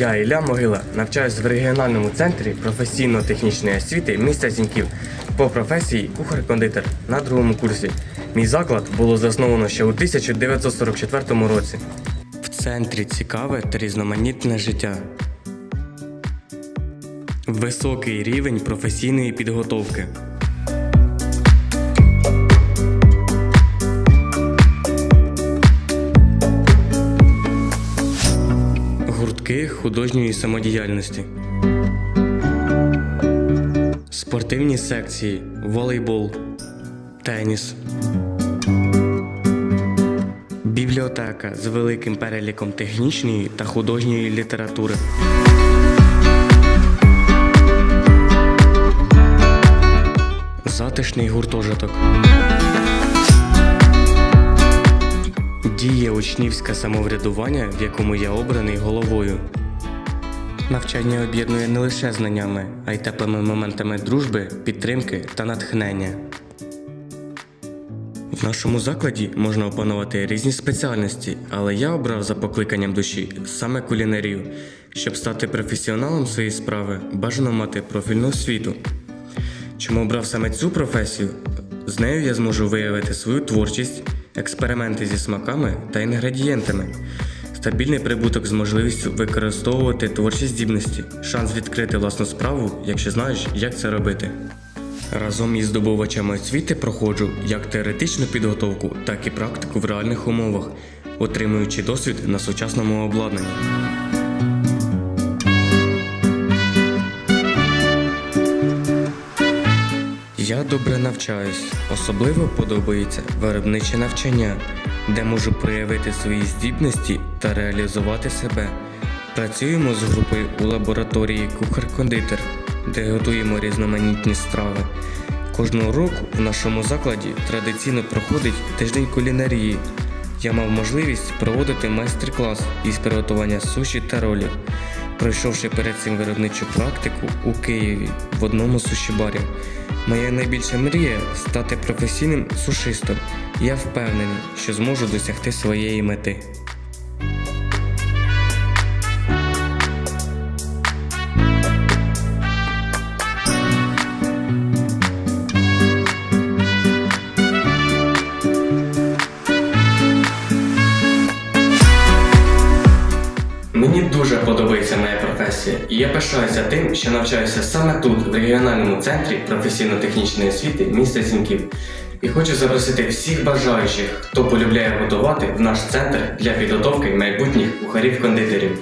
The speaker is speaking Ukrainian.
Я Ілля Могила навчаюсь в регіональному центрі професійно-технічної освіти міста Зіньків по професії кухар-кондитер на другому курсі. Мій заклад було засновано ще у 1944 році. В центрі цікаве та різноманітне життя. Високий рівень професійної підготовки. Гуртки художньої самодіяльності. Спортивні секції, волейбол, теніс. Бібліотека з великим переліком технічної та художньої літератури. Затишний гуртожиток. Діє учнівське самоврядування, в якому я обраний головою. Навчання об'єднує не лише знаннями, а й теплими моментами дружби, підтримки та натхнення. В нашому закладі можна опанувати різні спеціальності, але я обрав за покликанням душі саме кулінарію. Щоб стати професіоналом своєї справи, бажано мати профільну освіту. Чому обрав саме цю професію? З нею я зможу виявити свою творчість, експерименти зі смаками та інгредієнтами, стабільний прибуток з можливістю використовувати творчі здібності, шанс відкрити власну справу, якщо знаєш, як це робити. Разом із здобувачами освіти проходжу як теоретичну підготовку, так і практику в реальних умовах, отримуючи досвід на сучасному обладнанні. Я добре навчаюсь, особливо подобається виробниче навчання, де можу проявити свої здібності та реалізувати себе. Працюємо з групою у лабораторії кухар-кондитер, де готуємо різноманітні страви. Кожного року в нашому закладі традиційно проходить тиждень кулінарії. Я мав можливість проводити майстер-клас із приготування суші та ролів, пройшовши перед цим виробничу практику у Києві в одному суші-барі. Моя найбільша мрія стати професійним сушистом. Я впевнений, що зможу досягти своєї мети. Подобається моя професія, і я пишаюся тим, що навчаюся саме тут, в регіональному центрі професійно-технічної освіти міста Зіньків. І хочу запросити всіх бажаючих, хто полюбляє готувати в наш центр для підготовки майбутніх кухарів-кондитерів.